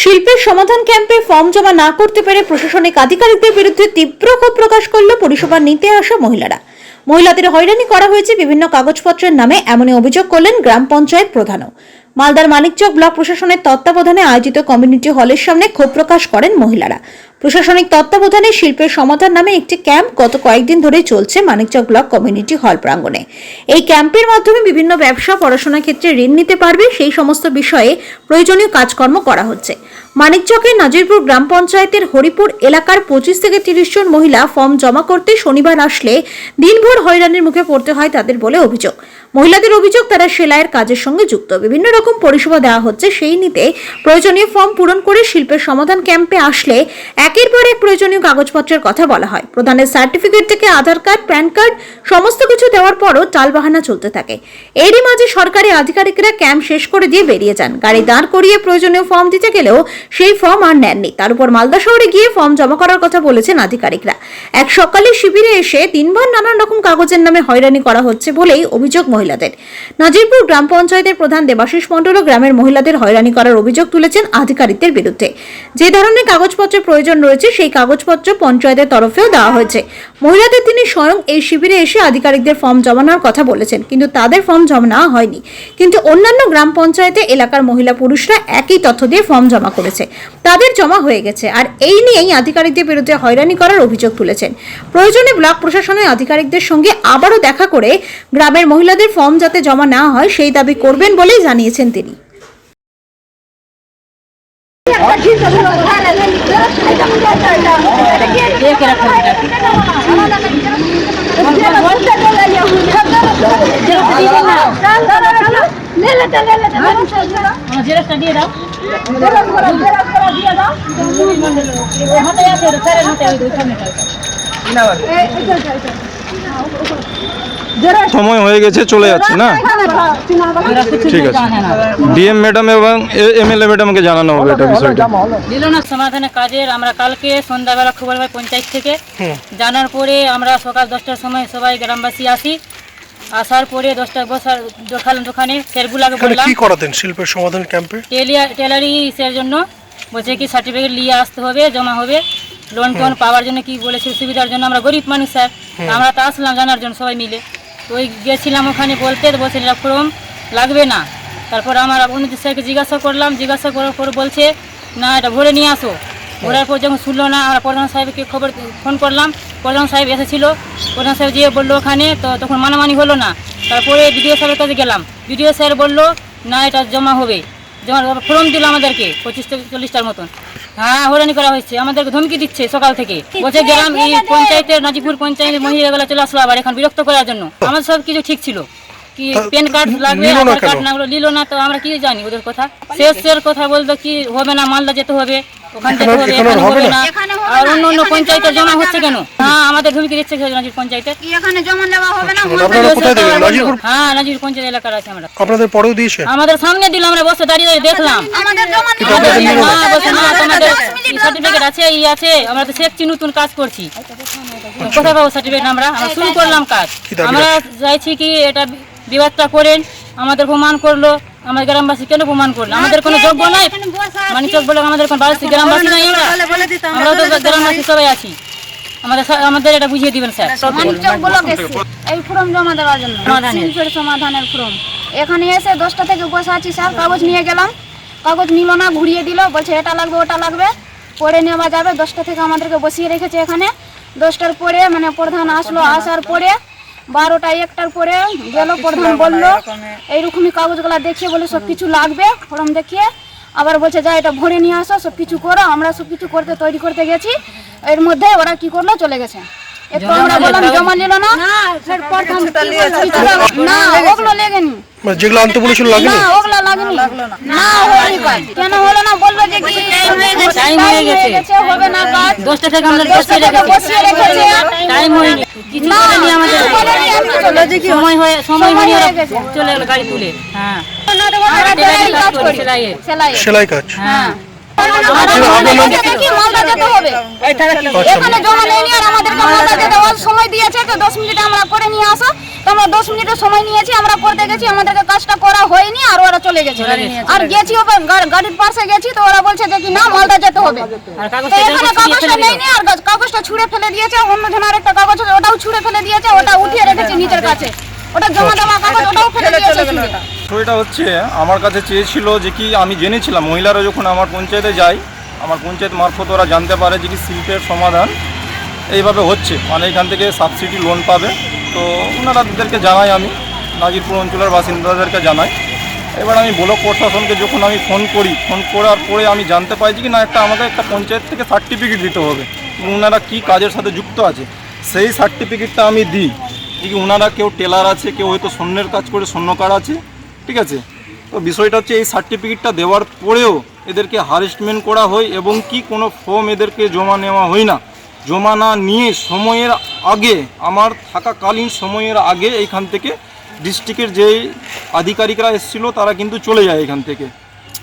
শিল্পের সমাধান ক্যাম্পে ফর্ম জমা না করতে পেরে প্রশাসনিক আধিকারিকদের বিরুদ্ধে তীব্র ক্ষোভ প্রকাশ করল পরিষেবা নিতে আসা মহিলারা। মহিলাদের হয়রানি করা হয়েছে বিভিন্ন কাগজপত্রের নামে, এমনই অভিযোগ করলেন গ্রাম পঞ্চায়েত প্রধানও। মালদার মানিকচক ব্লক প্রশাসনের তত্ত্বাবধানে আয়োজিত কমিউনিটি হলের সামনে ক্ষোভ প্রকাশ করেন মহিলারা। প্রশাসনিক তত্ত্বাবধানে শিল্পের সমাধান নামে একটি ক্যাম্প গত কয়েকদিন ধরে চলছে মানিকচক ব্লক কমিউনিটি হল প্রাঙ্গণে। এই ক্যাম্পের মাধ্যমে বিভিন্ন ব্যবসা, পড়াশোনার ক্ষেত্রে ঋণ নিতে পারবে, সেই সমস্ত বিষয়ে প্রয়োজনীয় কাজকর্ম করা হচ্ছে। মানিকচকের নাজিরপুর গ্রাম পঞ্চায়েতের হরিপুর এলাকার পঁচিশ থেকে তিরিশ জন মহিলা ফর্ম জমা করতে শনিবার আসলে দিনভর হয়রানির মুখে পড়তে হয় তাদের বলে অভিযোগ। মহিলাদের অভিযোগ, তারা সেলাইয়ের কাজের সঙ্গে যুক্ত। বিভিন্ন রকম পরিষেবা দেওয়া হচ্ছে, সেই নিতে প্রয়োজনীয় ফর্ম পূরণ করে শিল্পের সমাধান ক্যাম্পে আসলে একের পর এক প্রয়োজনীয় কাগজপত্রের কথা বলা হয়। প্রধানের সার্টিফিকেট থেকে আধার কার্ড, প্যান কার্ড, সমস্ত কিছু দেওয়ার পরও টালবাহানা চলতে থাকে। এরই মাঝে সরকারি আধিকারিকরা ক্যাম্প শেষ করে দিয়ে বেরিয়ে যান। গাড়ি দাঁড় করিয়ে প্রয়োজনীয় ফর্ম দিতে গেলেও সেই ফর্ম আর নেননি। তার উপর মালদা শহরে গিয়ে ফর্ম জমা করার কথা বলেছেন আধিকারিকরা। এক সকালে শিবিরে এসে দিনভর নানান রকম কাগজের নামে হয়রানি করা হচ্ছে বলেই অভিযোগ মহিলাদের। নাজিরপুর গ্রাম পঞ্চায়েতের প্রধান দেবাশিস মণ্ডল গ্রামের মহিলাদের হয়রানি করার অভিযোগ তুলেছেন আধিকারিকদের বিরুদ্ধে। যে ধরনের কাগজপত্রের প্রয়োজন রয়েছে, সেই কাগজপত্র পঞ্চায়েতের তরফেও দেওয়া হয়েছে। মহিলাদের তিনি স্বয়ং এই শিবিরে এসে আধিকারিকদের ফর্ম জমানোর কথা বলেছেন, কিন্তু তাদের ফর্ম জমা নেওয়া হয়নি। কিন্তু অন্যান্য গ্রাম পঞ্চায়েতে এলাকার মহিলা পুরুষরা একই তথ্য দিয়ে ফর্ম জমা করেছে। তাদের জমা হয়ে গেছে, আর এই নিয়েই আধিকারিকদের বিরুদ্ধে হয়রানি করার অভিযোগ তুলেছেন। প্রয়োজনে ব্লক প্রশাসনের আধিকারিকদের সঙ্গে আবারও দেখা করে গ্রামের মহিলাদের ফর্ম যাতে জমা নেওয়া হয় সেই দাবি করবেন বলেই জানিয়েছেন তিনি। জেরক্সটা দিয়ে দাও সময় হয়ে গেছে চলে যাচ্ছে না? ঠিক আছে। ডিএম ম্যাডাম এবং এমএলএ ম্যাডামকে জানানো হবে এটা বিষয়টা। দিল না সমাধানের কাজের আমরা কালকে সন্ধ্যাবেলা খবর পাই পঞ্চায়েত থেকে জানার পরে আমরা সকাল দশটার সময় সবাই গ্রামবাসী আসি। আসার পরে দশটা বসার দেখালাম দোকানে স্যারগুলাকে বললাম। কি করাতেন শিল্পের সমাধান ক্যাম্পে? টেলিয়া- টেলারি ইসের জন্য বলছে কি সার্টিফিকেট নিয়ে আসতে হবে জমা হবে। লোন টোন পাওয়ার জন্য কি বলেছে সুবিধার জন্য আমরা গরিব মানুষ স্যার। আমরা তো আসলাম জানার জন্য সবাই মিলে। তো ওই গেছিলাম ওখানে বলতে বলছে এটা ফর্ম লাগবে না। তারপর আমার উন্নতি স্যারকে জিজ্ঞাসা করলাম জিজ্ঞাসা করার পর বলছে না এটা ভরে নিয়ে আসো। ভরার পর যখন শুনলো না আমরা প্রধান সাহেবকে খবর ফোন করলাম। প্রধান সাহেব এসেছিল। প্রধান সাহেব যেয়ে বলল ওখানে তো তখন মানামানি হলো না। তারপরে বিডিও সাহেবের কাছে গেলাম। বিডিও স্যার বলল না এটা জমা হবে। জমা ফর্ম দিল আমাদেরকে পঁচিশ থেকে চল্লিশটার মতন। হ্যাঁ হরানি করা হয়েছে। আমাদেরকে ধমকি দিচ্ছে সকাল থেকে। বলছে গ্রাম এই পঞ্চায়েতের নাজিপুর পঞ্চায়েতের মহিলাগুলো চলে আসলো আবার এখন বিরক্ত করার জন্য। আমাদের সব কিছু ঠিক ছিল। কি প্যান কার্ড লাগবে আধার কার্ড? না নিল না তো আমরা কি জানি ওদের কথা? শেষ শেষ কথা বলতো কি হবে না? মালদা যেতে হবে। ওখান যেতে হবে এখানে এখানে হবে হবে না? না আর অন্য অন্য পঞ্চায়েতে জমা হচ্ছে কেন? হ্যাঁ আমাদের ধমকি দিচ্ছে নাজির পঞ্চায়েতে। এখানে জমা নেওয়া হবে না আপনারা কোথায় দেবেন? নাজিরপুর? হ্যাঁ নাজির পঞ্চায়েত এলাকার আছে আমরা। আপনাদের পরেও দিয়েছে? আমাদের সামনে দিল আমরা বসে দাঁড়িয়ে দাঁড়িয়ে দেখলাম। আমাদের জমা নেওয়া না? সার্টিফিকেট আছে ই আছে আমরা তো শিখছি নতুন কাজ করছি। কোথায় পাবো সার্টিফিকেট আমরা? আমরা শুরু করলাম কাজ। আমরা চাইছি কি এটা বিবাদটা করেন আমাদের প্রমাণ করল। আমাদের গ্রামবাসী কেন প্রমাণ করল? আমাদের কোনো যোগ্য নাই? মানিচক বলে আমাদের কোনো বাড়ি গ্রামবাসী নাই আমরা? আমরা তো গ্রামবাসী সবাই আছি। আমাদের স্যার- আমাদের এটা বুঝিয়ে দিবেন স্যার। এই ফর্ম জমা দেওয়ার জন্য। সমাধানের। শিল্পের সমাধানের ফর্ম। এখানে এসে দশটা থেকে বসে আছি স্যার। কাগজ নিয়ে গেলাম। কাগজ নিল না ঘুরিয়ে দিল। বলছে এটা লাগবে ওটা লাগবে। পরে নেওয়া যাবে। দশটা থেকে আমাদেরকে বসিয়ে রেখেছে এখানে। দশটার পরে মানে প্রধান আসলো আসার পরে বারোটা একটার পরে গেল প্রধান বলল এইরকমই কাগজগুলো দেখিয়ে বলে সব কিছু লাগবে ফর্ম দেখিয়ে। আবার বলছে যা এটা ভরে নিয়ে আসো সব কিছু করো আমরা সব কিছু করতে তৈরি করতে গেছি। এর মধ্যে ওরা কি করল চলে গেছে। একটু আমরা বললাম জমা নিল না। ফের প্রথম কিছু না ওগুলো লেগেনি। যেগুলো আনতে বলেছিল লাগেনি? না ওগুলো লাগেনি। না হয়নি কাজ কেন হলো না? বলল যে কি টাইম হয়ে গেছে। হবে না কাজ। দশটা থেকে আমাদের দশটা বসিয়ে থেকে বসিয়ে রেখেছে। রেখেছে টাইম হয়নি। কিছু না, বলেনি যে গেছে। সময় হয়ে সময় হয়ে গেছে। চলে গেল গাড়ি তুলে। হ্যাঁ। সেলাই কাজ। হ্যাঁ। হবে? এখানে জমা নেই আর আমাদেরকে ওর সময় দিয়েছে তো দশ মিনিট আমরা করে নিয়ে আসো। তো আমরা দশ মিনিটের সময় নিয়েছি আমরা করতে গেছি আমাদেরকে কাজটা করা হয়নি আর ওরা চলে গেছে। আর গেছি। গাড়ির পাশে গেছি তো ওরা বলছে যে কি না মালদা যেতে হবে। তো এখানে কাগজটা নেয়নি আর কাগজটা ছুঁড়ে ফেলে দিয়েছে অন্য জনের একটা কাগজ ওটাও ছুঁড়ে ফেলে দিয়েছে ওটা উঠিয়ে রেখেছে নিচের কাছে। ওটা জমা দেওয়া কাগজ ওটাও ফেলে দিয়েছে। বিষয়টা হচ্ছে আমার কাছে চেয়েছিল যে কি আমি জেনেছিলাম মহিলারা যখন আমার পঞ্চায়েতে যায় আমার পঞ্চায়েত মারফত ওরা জানতে পারে যে কি শিল্পের সমাধান। এইভাবে হচ্ছে। মানে এখান থেকে সাবসিডি লোন পাবে। তো ওনারাদেরকে জানাই আমি নাজিরপুর অঞ্চলের বাসিন্দাদেরকে জানাই। এবার আমি ব্লক প্রশাসনকে যখন আমি ফোন করি ফোন করার পরে আমি জানতে পাইছি কি না, একটা আমাকে একটা পঞ্চায়েত থেকে সার্টিফিকেট দিতে হবে। ওনারা কি কাজের সাথে যুক্ত আছে, সেই সার্টিফিকেটটা আমি দিই। যে কি ওনারা কেউ টেলার আছে, কেউ হয়তো স্বর্ণের কাজ করে, স্বর্ণকার আছে, ঠিক আছে? তো বিষয়টা হচ্ছে এই সার্টিফিকেটটা দেওয়ার পরেও এদেরকে হারেস্টমেন্ট করা হয় এবং কি কোনো ফর্ম এদেরকে জমা নেওয়া হয় না। জমা না নিয়ে সময়ের আগে আমার থাকাকালীন সময়ের আগে এইখান থেকে ডিস্ট্রিক্টের যেই আধিকারিকরা এসেছিল তারা কিন্তু চলে যায় এখান থেকে।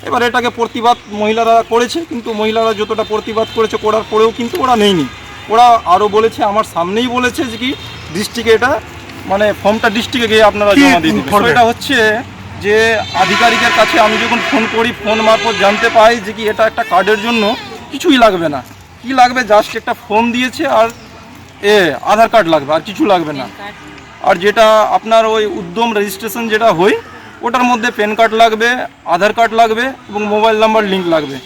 এবার এটাকে প্রতিবাদ মহিলারা করেছে কিন্তু মহিলারা যতটা প্রতিবাদ করেছে করার পরেও কিন্তু ওরা নেয়নি। ওরা আরও বলেছে আমার সামনেই বলেছে যে কি ডিস্ট্রিক্টে এটা মানে ফর্মটা ডিস্ট্রিক্টে গিয়ে আপনারা জমা দিয়ে দিন? এটা হচ্ছে যে আধিকারিকের কাছে আমি যখন ফোন করি ফোন মারফত জানতে পাই যে কি এটা একটা কার্ডের জন্য কিছুই লাগবে না। কি লাগবে? জাস্ট একটা ফোন দিয়েছে আর এ আধার কার্ড লাগবে আর কিছু লাগবে না। আর যেটা আপনার ওই উদ্যম রেজিস্ট্রেশন যেটা হয় ওটার মধ্যে প্যান কার্ড লাগবে আধার কার্ড লাগবে এবং মোবাইল নাম্বার লিঙ্ক লাগবে।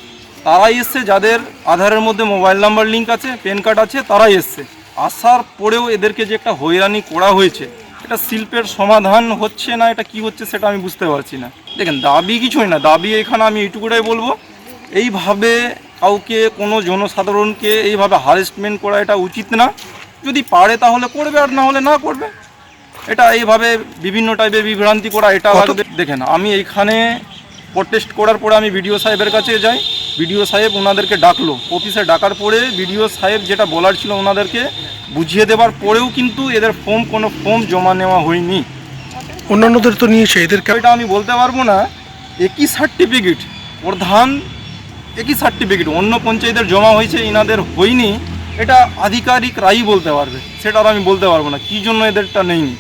তারাই এসছে যাদের আধারের মধ্যে মোবাইল নাম্বার লিঙ্ক আছে প্যান কার্ড আছে তারাই এসছে। আসার পরেও এদেরকে যে একটা হয়রানি করা হয়েছে এটা শিল্পের সমাধান হচ্ছে না এটা কি হচ্ছে সেটা আমি বুঝতে পারছি না। দেখেন দাবি কিছুই না দাবি এখানে আমি এইটুকুটাই বলব। এইভাবে কাউকে কোনো জনসাধারণকে এইভাবে হারেসমেন্ট করা এটা উচিত না। যদি পারে তাহলে করবে আর না হলে না করবে। এটা এইভাবে বিভিন্ন টাইপের বিভ্রান্তি করা এটা লাগবে দেখেন আমি এইখানে প্রটেস্ট করার পরে আমি বিডিও সাহেবের কাছে যাই। বিডিও সাহেব ওনাদেরকে ডাকলো। অফিসে ডাকার পরে বিডিও সাহেব যেটা বলার ছিল ওনাদেরকে বুঝিয়ে দেওয়ার পরেও কিন্তু এদের ফর্ম কোনো ফর্ম জমা নেওয়া হয়নি। অন্যান্যদের তো নিয়েছে এদের কে- এটা আমি বলতে পারব না। একই সার্টিফিকেট প্রধান একই সার্টিফিকেট অন্য পঞ্চায়েতের জমা হয়েছে, ইনাদের হয়নি, এটা আধিকারিক রায়ই বলতে পারবে। সেটা আর আমি বলতে পারব না, কী জন্য এদেরটা নেইনি